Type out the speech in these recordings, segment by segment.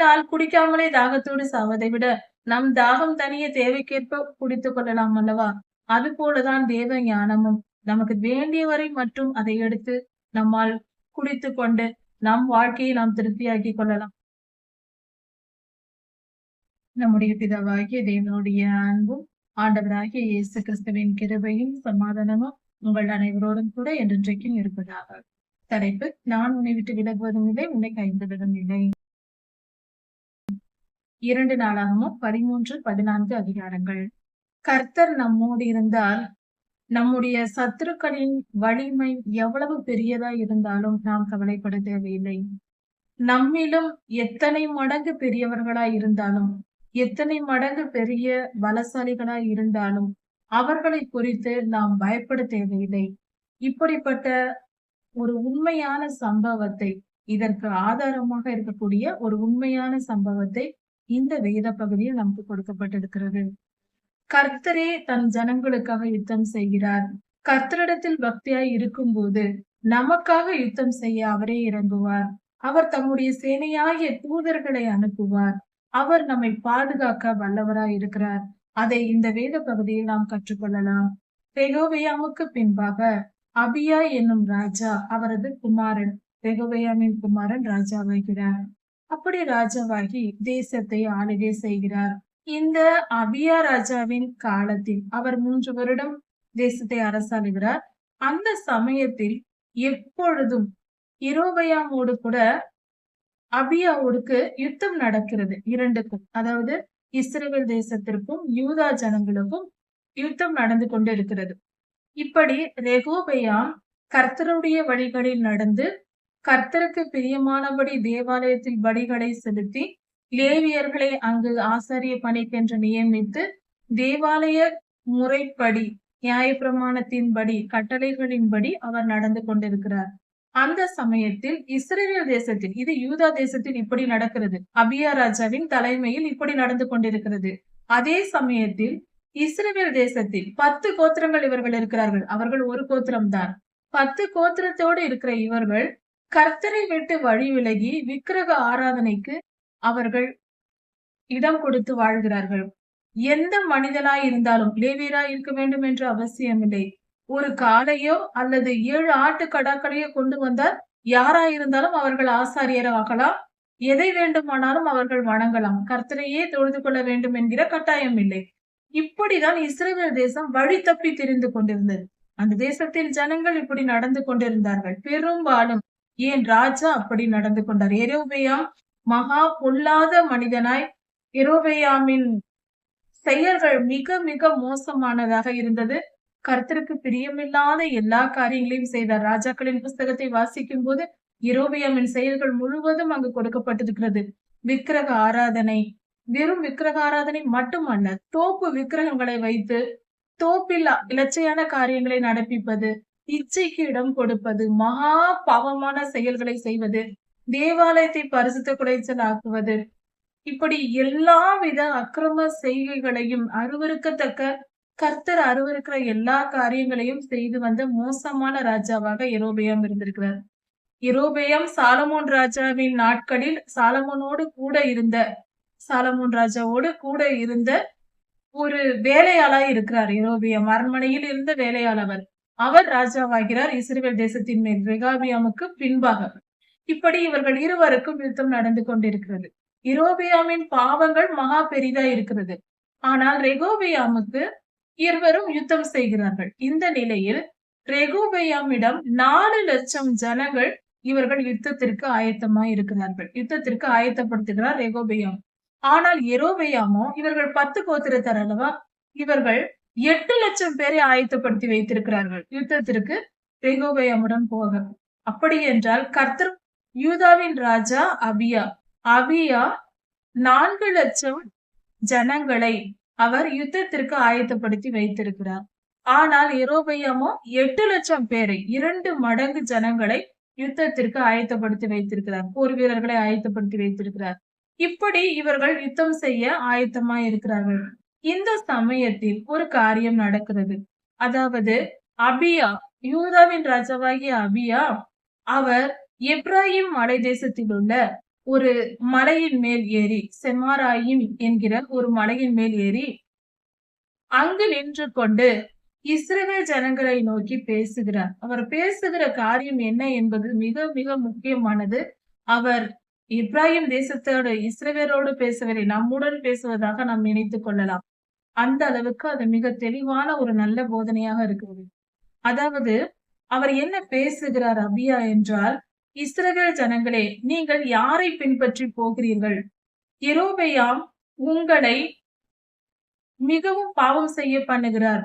அதனால் குடிக்காமலே தாகத்தோடு சாவதை விட நம் தாகம் தனிய தேவைக்கேற்ப குடித்துக் கொள்ளலாம் அல்லவா? அது போலதான் தேவ ஞானமும். நமக்கு வேண்டியவரை மற்றும் அதை எடுத்து நம்மால் குடித்துக் கொண்டு நம் வாழ்க்கையை நாம் திருப்தியாக்கி கொள்ளலாம். நம்முடைய பிதாவாகிய தேவனுடைய அன்பும் ஆண்டவராகிய இயேசு கிறிஸ்துவின் கிருபையும் சமாதானமும் உங்கள் அனைவரோடும் கூட என்றென்றைக்கும் இருப்பதாக. தலைப்பு நான் உன்னை விட்டு விலகுவதும் இல்லை உன்னை கைவிடுவதும் இல்லை. இரண்டு நாளாகவும் பதிமூன்று பதினான்கு அதிகாரங்கள். கர்த்தர் நம்மோடு இருந்தால் நம்முடைய சத்துருக்களின் வலிமை எவ்வளவு பெரியதா இருந்தாலும் நாம் கவலைப்பட தேவையில்லை. நம்மிலும் எத்தனை மடங்கு பெரியவர்களாய் இருந்தாலும் எத்தனை மடங்கு பெரிய பலசாலிகளாய் இருந்தாலும் அவர்களை குறித்து நாம் பயப்பட தேவையில்லை. இப்படிப்பட்ட ஒரு உண்மையான சம்பவத்தை இதற்கு ஆதாரமாக இருக்கக்கூடிய ஒரு உண்மையான சம்பவத்தை இந்த வேத பகுதியில் நமக்கு கொடுக்கப்பட்டிருக்கிறது. கர்த்தரே தன் ஜனங்களுக்காக யுத்தம் செய்கிறார். கர்த்தரிடத்தில் பக்தியாய் இருக்கும்போது நமக்காக யுத்தம் செய்ய அவரே இறங்குவார். அவர் தம்முடைய சேனையாகிய தூதர்களை அனுப்புவார். அவர் நம்மை பாதுகாக்க வல்லவராய் இருக்கிறார். அதை இந்த வேத பகுதியில் நாம் கற்றுக்கொள்ளலாம். பெகோவையாமுக்கு பின்பாக அபியா என்னும் ராஜா அவரது குமாரன் பெகோவையாமின் குமாரன் ராஜாவாகிறார். அப்படி ராஜாவாகி தேசத்தை ஆளுகை செய்கிறார். இந்த அபியா ராஜாவின் காலத்தில் அவர் மூன்று வருடம் தேசத்தை அரசாளுகிறார். அந்த சமயத்தில் எப்பொழுதும் இரோபயாமோடு கூட அபியாவோடுக்கு யுத்தம் நடக்கிறது. இரண்டுக்கும் அதாவது இஸ்ரேல் தேசத்திற்கும் யூதா ஜனங்களுக்கும் யுத்தம் நடந்து கொண்டு இருக்கிறது இப்படி ரெகோபயாம் கர்த்தருடைய வழிகளில் நடந்து கர்த்தருக்கு பிரியமானபடி தேவாலயத்தில் பலிகளை செலுத்தி லேவியர்களை அங்கு ஆசாரிய பணிக்கென்று நியமித்து தேவாலய முறைப்படி நியாயப்பிரமாணத்தின்படி கட்டளைகளின்படி அவர் நடந்து கொண்டிருக்கிறார். அந்த சமயத்தில் இஸ்ரேல் தேசத்தில் இது யூதா தேசத்தில் இப்படி நடக்கிறது. அபியா ராஜாவின் தலைமையில் இப்படி நடந்து கொண்டிருக்கிறது. அதே சமயத்தில் இஸ்ரேல் தேசத்தில் பத்து கோத்திரங்கள் இவர்கள் இருக்கிறார்கள். அவர்கள் ஒரு கோத்திரம் தான் பத்து கோத்திரத்தோடு இருக்கிற இவர்கள் கர்த்தரை விட்டு வழி விலகி விக்கிரக ஆராதனைக்கு அவர்கள் இடம் கொடுத்து வாழ்கிறார்கள். எந்த மனிதனாய் இருந்தாலும் லேவியராய் இருக்க வேண்டும் என்ற அவசியமில்லை ஒரு காலையோ அல்லது ஏழு ஆட்டு கடாக்களையோ கொண்டு வந்தால் யாராயிருந்தாலும் அவர்கள் ஆசாரியராகலாம். எதை வேண்டுமானாலும் அவர்கள் வணங்கலாம். கர்த்தரையே தொழுது கொள்ள வேண்டும் என்கிற கட்டாயம் இல்லை. இப்படிதான் இஸ்ரேல் தேசம் வழி தப்பி தெரிந்து கொண்டிருந்தது. அந்த தேசத்தில் ஜனங்கள் இப்படி நடந்து கொண்டிருந்தார்கள். பெரும்பாலும் ஏன் ராஜா அப்படி நடந்து கொண்டார்? எரோபேயாம் மகா பொல்லாத மனிதனாய் எரோபேயாமின் செயல்கள் மிக மிக மோசமானதாக இருந்தது. கர்த்தருக்கு பிரியமில்லாத எல்லா காரியங்களையும் செய்தார். ராஜாக்களின் புஸ்தகத்தை வாசிக்கும் போது இரோபியாமின் செயல்கள் முழுவதும் அங்கு கொடுக்கப்பட்டிருக்கிறது. விக்கிரக ஆராதனை வெறும் விக்கிரக ஆராதனை மட்டுமல்ல தோப்பு விக்கிரகங்களை வைத்து தோப்பில் இலச்சையான காரியங்களை நடப்பிப்பது இச்சைக்கு இடம் கொடுப்பது மகா பாவமான செயல்களை செய்வது தேவாலயத்தை பரிசுத்த குறைச்சல் ஆக்குவது. இப்படி எல்லா வித அக்கிரம செய்கைகளையும் அருவருக்கத்தக்க கர்த்தர் அருவருக்கிற எல்லா காரியங்களையும் செய்து வந்த மோசமான ராஜாவாக எரோபேயம் இருந்திருக்கிறார். எரோபேயம் சாலமோன் ராஜாவின் நாட்களில் சாலமோனோடு கூட இருந்த சாலமோன் ராஜாவோடு கூட இருந்த ஒரு வேலையாளா இருக்கிறார் எரோபியம் அரண்மனையில் இருந்த வேலையாளவர் அவர் ராஜாவாகிறார். இஸ்ரேல் தேசத்தின் மேல் ரெகாபியாமுக்கு பின்பாக. இப்படி இவர்கள் இருவருக்கும் யுத்தம் நடந்து கொண்டிருக்கிறது. இரோபியாமின் பாவங்கள் மகா பெரிதா இருக்கிறது. ஆனால் ரெகோபியாமுக்கு இருவரும் யுத்தம் செய்கிறார்கள். இந்த நிலையில் ரெகோபயாமிடம் நாலு லட்சம் ஜனங்கள் இவர்கள் யுத்தத்திற்கு ஆயத்தமா இருக்கிறார்கள். யுத்தத்திற்கு ஆயத்தப்படுத்துகிறார் ரெகோபியாம். ஆனால் எரோபியாமோ இவர்கள் பத்து கோத்திரத்தார் அல்லவா? இவர்கள் எட்டு லட்சம் பேரை ஆயத்தப்படுத்தி வைத்திருக்கிறார்கள். யுத்தத்திற்கு ரெகோபயமுடன் போக. அப்படி என்றால் கர்த்தர் யூதாவின் ராஜா அபியா. அபியா நான்கு லட்சம் ஜனங்களை அவர் யுத்தத்திற்கு ஆயத்தப்படுத்தி வைத்திருக்கிறார். ஆனால் எரோபையமோ எட்டு லட்சம் பேரை இரண்டு மடங்கு ஜனங்களை யுத்தத்திற்கு ஆயத்தப்படுத்தி வைத்திருக்கிறார். போர் வீரர்களை ஆயத்தப்படுத்தி வைத்திருக்கிறார். இப்படி இவர்கள் யுத்தம் செய்ய ஆயத்தமாய் இருக்கிறார்கள் இந்த சமயத்தில் ஒரு காரியம் நடக்கிறது. அதாவது அபியா யூதாவின் ராஜாவாகிய அபியா அவர் எப்ராஹிம் மலை தேசத்தில் உள்ள ஒரு மலையின் மேல் ஏறி செமாராயிம் என்கிற ஒரு மலையின் மேல் ஏறி அங்கு நின்று கொண்டு இஸ்ரவேல் ஜனங்களை நோக்கி பேசுகிறார். அவர் பேசுகிற காரியம் என்ன என்பது மிக மிக முக்கியமானது. அவர் இப்ராஹிம் தேசத்தோடு இஸ்ரவேலோடு பேசவில்லை நம்முடன் பேசுவதாக நாம் நினைத்துக் கொள்ளலாம். அந்த அளவுக்கு அது மிக தெளிவான ஒரு நல்ல போதனையாக இருக்கிறது. அதாவது அவர் என்ன பேசுகிறார் அபியா என்றால் இஸ்ரவேல் ஜனங்களே நீங்கள் யாரை பின்பற்றி போகிறீர்கள்? எரோபெயாம் உங்களை மிகவும் பாவம் செய்ய பண்ணுகிறார்.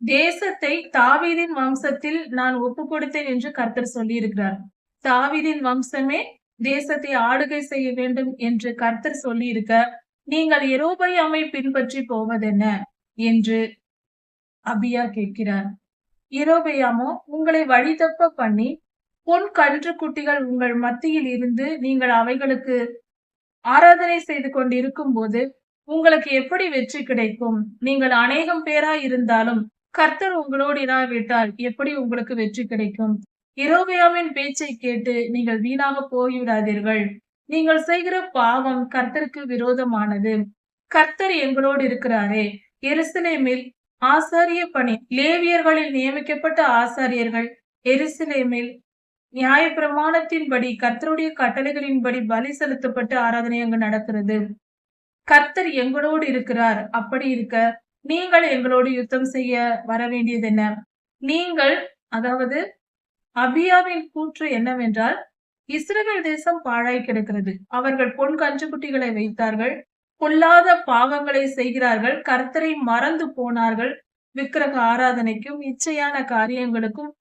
தேசத்தை தாவீதின் வம்சத்தில் நான் ஒப்பு கொடுத்தேன் என்று கர்த்தர் சொல்லியிருக்கிறார். தாவீதின் வம்சமே தேசத்தை ஆளுகை செய்ய வேண்டும் என்று கர்த்தர் சொல்லியிருக்க நீங்கள் எரோபையாமை பின்பற்றி போவதென்ன? என்று அபியா கேட்கிறார். இரோபையாமோ உங்களை வழி தப்ப பண்ணி பொன் கன்று குட்டிகள் உங்கள் மத்தியில் இருந்து நீங்கள் அவைகளுக்கு ஆராதனை செய்து கொண்டிருக்கும் போது உங்களுக்கு எப்படி வெற்றி கிடைக்கும்? நீங்கள் அநேகம் பேரா இருந்தாலும் கர்த்தர் உங்களோடு இராவிட்டால் எப்படி உங்களுக்கு வெற்றி கிடைக்கும்? இரோபியாவின் பேச்சை கேட்டு நீங்கள் வீணாக போய்விடாதீர்கள். நீங்கள் செய்கிற பாவம் கர்த்தருக்கு விரோதமானது. கர்த்தர் எங்களோடு இருக்கிறாரே. எருசலேமில் ஆசாரிய பணி லேவியர்களில் நியமிக்கப்பட்ட ஆசாரியர்கள் எருசலேமில் நியாய பிரமாணத்தின்படி கர்த்தருடைய கட்டளைகளின்படி பலி செலுத்தப்பட்டு ஆராதனை அங்கு நடக்கிறது. கர்த்தர் எங்களோடு இருக்கிறார். அப்படி இருக்க நீங்கள் எங்களோடு யுத்தம் செய்ய வர வேண்டியது என்ன நீங்கள் அதாவது அபியாவின் கூற்று என்னவென்றால் இஸ்ரேல் தேசம் பாழாய் கிடக்கிறது. அவர்கள் பொன் கஞ்சுக்குட்டிகளை வைத்தார்கள். பொல்லாத பாவங்களை செய்கிறார்கள். கர்த்தரை மறந்து போனார்கள். விக்கிரக ஆராதனைக்கும் இச்சையான காரியங்களுக்கும்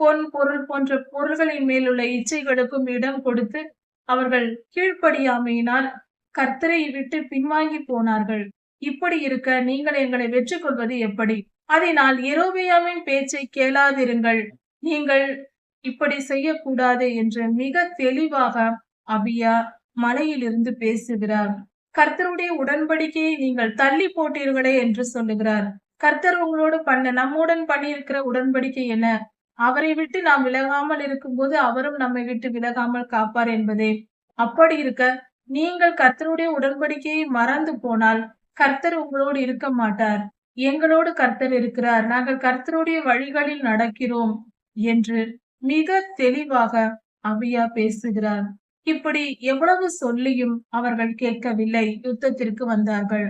பொன் பொருள் போன்ற பொருள்களின் மேலுள்ள இச்சைகளுக்கும் இடம் கொடுத்து அவர்கள் கீழ்ப்படியாமையினால் கர்த்தரை விட்டு பின்வாங்கி போனார்கள். இப்படி இருக்க நீங்கள் எங்களை வெற்றி கொள்வது எப்படி? அதனால் எரோபியாவின் பேச்சை கேளாதிருங்கள். நீங்கள் இப்படி செய்யக்கூடாது என்று மிக தெளிவாக அபியா மலையிலிருந்து பேசுகிறார். கர்த்தருடைய உடன்படிக்கையை நீங்கள் தள்ளி போட்டீர்களே என்று சொல்லுகிறார். கர்த்தர் உங்களோடு பண்ண நம்முடன் பண்ணியிருக்கிற உடன்படிக்கை என்ன? அவரை விட்டு நாம் விலகாமல் இருக்கும்போது அவரும் நம்மை விட்டு விலகாமல் காப்பார் என்பதே. அப்படி இருக்க நீங்கள் கர்த்தருடைய உடன்படிக்கையை மறந்து போனால் கர்த்தர் உங்களோடு இருக்க மாட்டார். எங்களோடு கர்த்தர் இருக்கிறார். நாங்கள் கர்த்தருடைய வழிகளில் நடக்கிறோம் என்று மிக தெளிவாக அபியா பேசுகிறார். இப்படி எவ்வளவு சொல்லியும் அவர்கள் கேட்கவில்லை. யுத்தத்திற்கு வந்தார்கள்.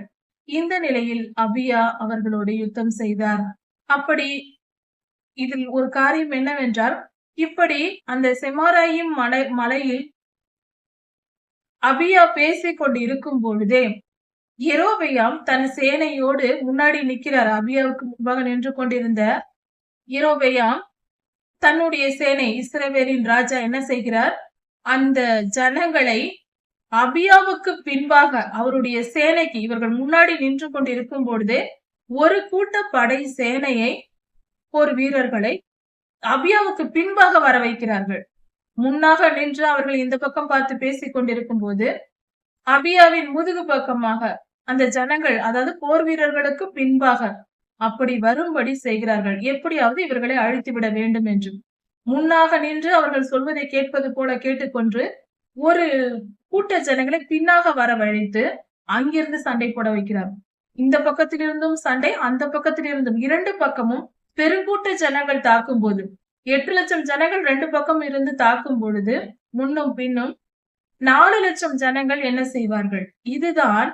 இந்த நிலையில் அபியா அவர்களோடு யுத்தம் செய்தார். அப்படி இதில் ஒரு காரியம் என்னவென்றால் இப்படி அந்த செமாராயும் மலை மலையில் அபியா பேசிக் கொண்டு இருக்கும் பொழுதே எரோபியாம் தன் சேனையோடு முன்னாடி நிற்கிறார். அபியாவுக்கு முன்பாக நின்று கொண்டிருந்த எரோபியாம் தன்னுடைய சேனை இஸ்ரவேலின் ராஜா என்ன செய்கிறார்? அந்த ஜனங்களை அபியாவுக்கு பின்பாக அவருடைய சேனைக்கு இவர்கள் முன்னாடி நின்று கொண்டிருக்கும் பொழுது ஒரு கூட்ட படை சேனையை போர் வீரர்களை அபியாவுக்கு பின்பாக வர வைக்கிறார்கள் முன்னாக நின்று அவர்கள் இந்த பக்கம் பார்த்து பேசிக் கொண்டிருக்கும் போது அபியாவின் முதுகு பக்கமாக அந்த ஜனங்கள் அதாவது போர் வீரர்களுக்கு பின்பாக அப்படி வரும்படி செய்கிறார்கள். எப்படியாவது இவர்களை அழித்துவிட வேண்டும் என்று. முன்னாக நின்று அவர்கள் சொல்வதை கேட்பது போல கேட்டுக்கொண்டு ஒரு கூட்ட ஜனங்களை பின்னாக வரவழைத்து அங்கிருந்து சண்டை போட வைக்கிறார். இந்த பக்கத்திலிருந்தும் சண்டை அந்த பக்கத்திலிருந்தும் இரண்டு பக்கமும் பெருங்கூட்ட ஜனங்கள் தாக்கும் போது எட்டு லட்சம் ஜனங்கள் ரெண்டு பக்கம் இருந்து தாக்கும் பொழுது முன்னும் பின்னும் நாலு லட்சம் ஜனங்கள் என்ன செய்வார்கள்? இதுதான்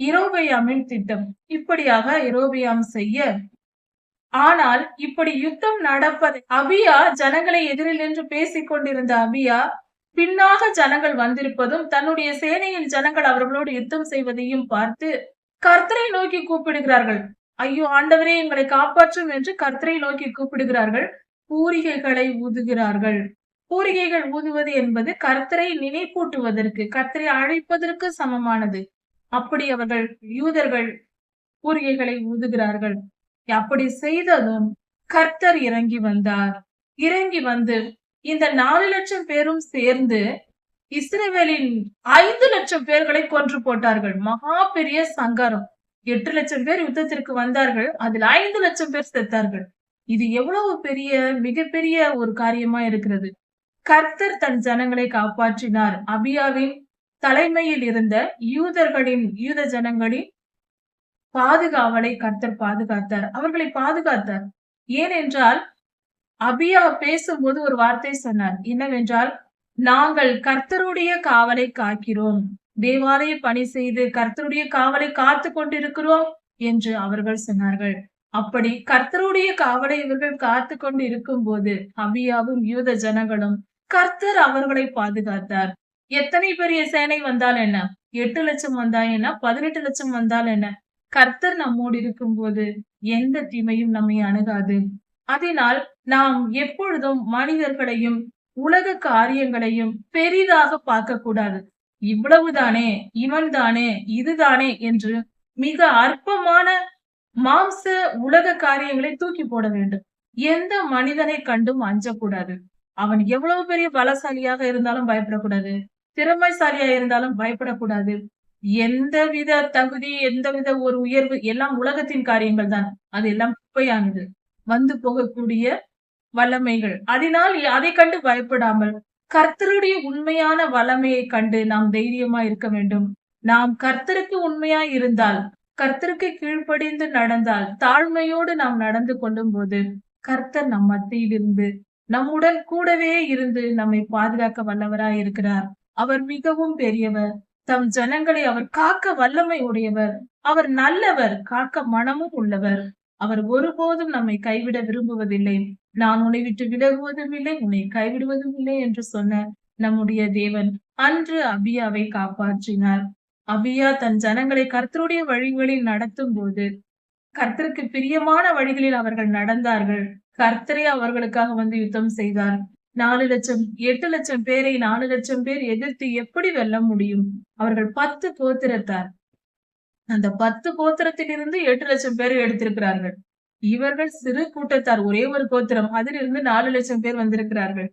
இரோபியாமின் திட்டம். இப்படியாக இரோபியாம் செய்ய. ஆனால் இப்படி யுத்தம் நடப்பதை அபியா ஜனங்களை எதிரில் நின்று பேசிக் கொண்டிருந்த அபியா பின்னாக ஜனங்கள் வந்திருப்பதும் தன்னுடைய சேனையின் ஜனங்கள் அவர்களோடு யுத்தம் செய்வதையும் பார்த்து கர்த்தரை நோக்கி கூப்பிடுகிறார்கள். ஐயோ ஆண்டவரே எங்களை காப்பாற்றும் என்று கர்த்தரை நோக்கி கூப்பிடுகிறார்கள். பூரிகைகளை ஊதுகிறார்கள். பூரிகைகள் ஊதுவது என்பது கர்த்தரை நினைப்பூட்டுவதற்கு கர்த்தரை அழைப்பதற்கு சமமானது. அப்படி அவர்கள் யூதர்கள் பூரிகைகளை ஊதுகிறார்கள். அப்படி செய்ததும் கர்த்தர் இறங்கி வந்தார். இறங்கி வந்து இந்த நாலு லட்சம் பேரும் சேர்ந்து இஸ்ரேவேலின் ஐந்து லட்சம் பேர்களை கொன்று போட்டார்கள். மகா பெரிய சங்காரம் எட்டு லட்சம் பேர் யுத்தத்திற்கு வந்தார்கள். அதில் ஐந்து லட்சம் பேர் செத்தார்கள். இது எவ்வளவு பெரிய மிகப்பெரிய ஒரு காரியமா இருக்கிறது. கர்த்தர் தன் ஜனங்களை காப்பாற்றினார். அபியாவின் தலைமையில் இருந்த யூதர்களின் யூத ஜனங்களின் பாதுகாவலை கர்த்தர் பாதுகாத்தார். அவர்களை பாதுகாத்தார். ஏனென்றால் அபியா பேசும்போது ஒரு வார்த்தை சொன்னார். என்னவென்றால் நாங்கள் கர்த்தருடைய காவலை காக்கிறோம். தேவாலய பணி செய்து கர்த்தருடைய காவலை காத்து கொண்டிருக்கிறோம் என்று அவர்கள் சொன்னார்கள். அப்படி கர்த்தருடைய காவலை இவர்கள் காத்து கொண்டு இருக்கும் போது அபியாவும் யூத ஜனங்களும் கர்த்தர் அவர்களை பாதுகாத்தார். எத்தனை பெரிய சேனை வந்தால் என்ன? எட்டு லட்சம் வந்தா என்ன? பதினெட்டு லட்சம் வந்தால் என்ன? கர்த்தர் நம்மோடு இருக்கும் போது எந்த தீமையும் நம்மை அணுகாது. அதனால் நாம் எப்பொழுதும் மனிதர்களையும் உலக காரியங்களையும் பெரிதாக பார்க்க கூடாது இவ்வளவுதானே இவன் தானே இதுதானே என்று மிக அற்பமான மாம்ச உலக காரியங்களை தூக்கி போட வேண்டும். எந்த மனிதனை கண்டும் அஞ்சக்கூடாது. அவன் எவ்வளவு பெரிய பலசாலியாக இருந்தாலும் பயப்படக்கூடாது. திறமைசாலியா இருந்தாலும் பயப்படக்கூடாது. எந்த வித தகுதி எந்த வித ஒரு உயர்வு எல்லாம் உலகத்தின் காரியங்கள் தான். அது எல்லாம் குப்பையானது. வந்து போகக்கூடிய வல்லமைகள். அதனால் அதை கண்டு பயப்படாமல் கர்த்தருடைய உண்மையான வல்லமையை கண்டு நாம் தைரியமா இருக்க வேண்டும். நாம் கர்த்தருக்கு உண்மையா இருந்தால் கர்த்தருக்கு கீழ்ப்படிந்து நடந்தால் தாழ்மையோடு நாம் நடந்து கொள்ளும் போது கர்த்தர் நம் மத்தியிலிருந்து நம்முடன் கூடவே இருந்து நம்மை பாதுகாக்க வல்லவராய் இருக்கிறார். அவர் மிகவும் பெரியவர். தம் ஜனங்களை அவர் காக்க வல்லமை உடையவர். அவர் நல்லவர் காக்க மனமும் உள்ளவர். அவர் ஒருபோதும் நம்மை கைவிட விரும்புவதில்லை. நான் உன்னை விட்டு விலகுவதும் இல்லை உன்னை கைவிடுவதும் இல்லை என்று சொன்ன நம்முடைய தேவன் அன்று அபியாவை காப்பாற்றினார். அபியா தன் ஜனங்களை கர்த்தருடைய வழிகளில் நடத்தும் போது கர்த்தருக்கு பிரியமான வழிகளில் அவர்கள் நடந்தார்கள். கர்த்தரே அவர்களுக்காக வந்து யுத்தம் செய்தார். நாலு லட்சம் எட்டு லட்சம் பேரை நாலு லட்சம் பேர் எதிர்த்து எப்படி வெல்ல முடியும்? அவர்கள் பத்து கோத்திரத்தார். அந்த பத்து கோத்திரத்திலிருந்து எட்டு லட்சம் பேர் எடுத்திருக்கிறார்கள். இவர்கள் சிறு கூட்டத்தார் ஒரே ஒரு கோத்திரம். அதிலிருந்து நாலு லட்சம் பேர் வந்திருக்கிறார்கள்.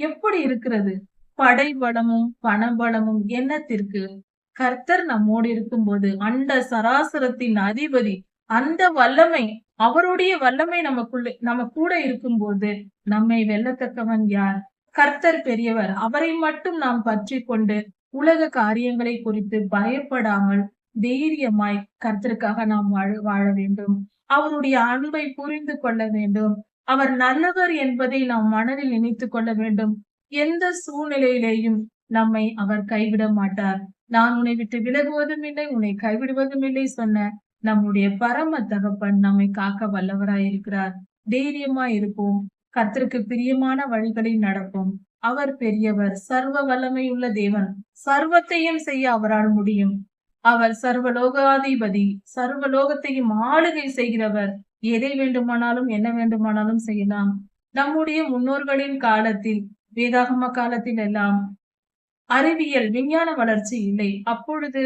எப்படி இருக்கிறது? படை பலமும் பணபலமும் என்னத்திற்கு? கர்த்தர் நம்மோடு இருக்கும்போது அண்ட சராசரத்தின் அதிபதி அந்த வல்லமை அவருடைய வல்லமை நமக்குள்ள நம்ம கூட இருக்கும்போது நம்மை வெல்லத்தக்கவன் யார்? கர்த்தர் பெரியவர். அவரை மட்டும் நாம் பற்றி கொண்டு உலக காரியங்களை குறித்து பயப்படாமல் தைரியமாய் கர்த்தருக்காக நாம் வாழ வாழ வேண்டும். அவருடைய அன்பை புரிந்து கொள்ள வேண்டும். அவர் நல்லவர் என்பதை நாம் மனதில் நினைத்து கொள்ள வேண்டும். எந்த சூழ்நிலையிலேயும் நம்மை அவர் கைவிட மாட்டார். நான் உன்னை விட்டு விலகுவதும் இல்லை உன்னை கைவிடுவதும் இல்லை சொன்ன நம்முடைய பரம தகப்பன் நம்மை காக்க வல்லவராய் இருக்கிறார். தைரியமா இருப்போம். கத்திற்கு பிரியமான வழிகளில் நடப்போம். அவர் பெரியவர் சர்வ வல்லமை உள்ள தேவன். சர்வத்தையும் செய்ய அவரால் முடியும். அவர் சர்வலோகாதிபதி சர்வலோகத்தையும் ஆளுகை செய்கிறவர். எதை வேண்டுமானாலும் என்ன வேண்டுமானாலும் செய்யலாம். நம்முடைய முன்னோர்களின் காலத்தில் வேதாகம காலத்தில் எல்லாம் அறிவியல் விஞ்ஞான வளர்ச்சி இல்லை. அப்பொழுது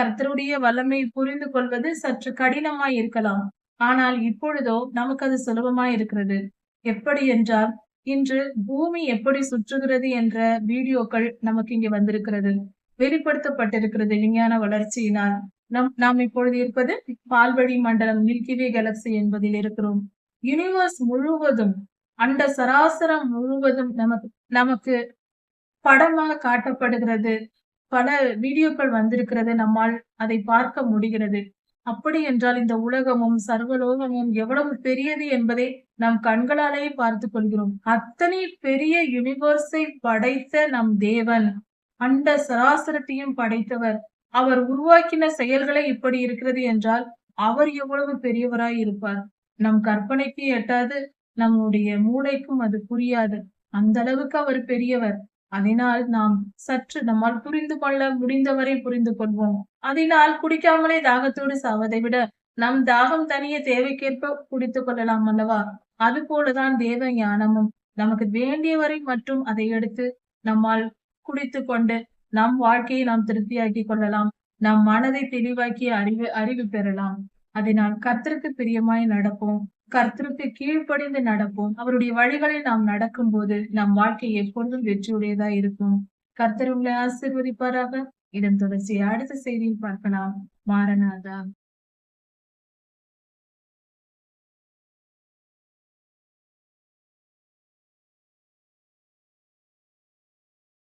கர்த்தருடைய வல்லமை புரிந்து கொள்வது சற்று கடினமாய் இருக்கலாம். ஆனால் இப்பொழுதோ நமக்கு அது சுலபமாய் இருக்கிறது. எப்படி என்றால் இன்று பூமி எப்படி சுற்றுகிறது என்ற வீடியோக்கள் நமக்கு இங்கே வந்திருக்கிறது. வெளிப்படுத்தப்பட்டிருக்கிறது விஞ்ஞான வளர்ச்சியினால். நம் நாம் இப்பொழுது இருப்பது பால்வழி மண்டலம் மில்கிவே கேலக்சி என்பதில் இருக்கிறோம். யூனிவர்ஸ் முழுவதும் அண்ட சராசரம் முழுவதும் நமக்கு நமக்கு படமாக காட்டப்படுகிறது. பல வீடியோக்கள் வந்திருக்கிறது. நம்மால் அதை பார்க்க முடிகிறது. அப்படி என்றால் இந்த உலகமும் சர்வலோகமும் எவ்வளவு பெரியது என்பதை நாம் கண்களாலேயே பார்த்து கொள்கிறோம். அத்தனை பெரிய யூனிவர்ஸை படைத்த நம் தேவன் அண்ட சராசரத்தையும் படைத்தவர். அவர் உருவாக்கின செயல்களே இப்படி இருக்கிறது என்றால் அவர் எவ்வளவு பெரியவராய் இருப்பார்? நம் கற்பனைக்கு எட்டாது நம்முடைய மூளைக்கும் அது புரியாது. அந்த அளவுக்கு அவர் பெரியவர். அதனால் நாம் சற்று நம்மால் புரிந்து கொள்ள முடிந்தவரை புரிந்து கொள்வோம். அதனால் குடிக்காமலே தாகத்தோடு சாவதை விட நம் தாகம் தனிய தேவைக்கேற்ப குடித்துக் கொள்ளலாம் அல்லவா? அது போலதான் தேவ ஞானமும் நமக்கு வேண்டியவரை மற்றும் அதை எடுத்து நம்மால் குடித்து கொண்டு நம் வாழ்க்கையை நாம் திருப்தியாக்கி கொள்ளலாம். நம் மனதை தெளிவாக்கி அறிவு அறிவு பெறலாம். அதனால் கத்திற்கு பிரியமாய் நடப்போம். கர்த்தருக்கு கீழ்ப்படிந்து நடப்போம். அவருடைய வழிகளில் நாம் நடக்கும் போது நம் வாழ்க்கை எப்பொழுதும் வெற்றியுடையதா இருக்கும். கர்த்தர் உங்களை ஆசிர்வதிப்பாராக. இதன் தொடர்ச்சியை அடுத்த செய்தியில் பார்க்கலாம். மாறனாதான்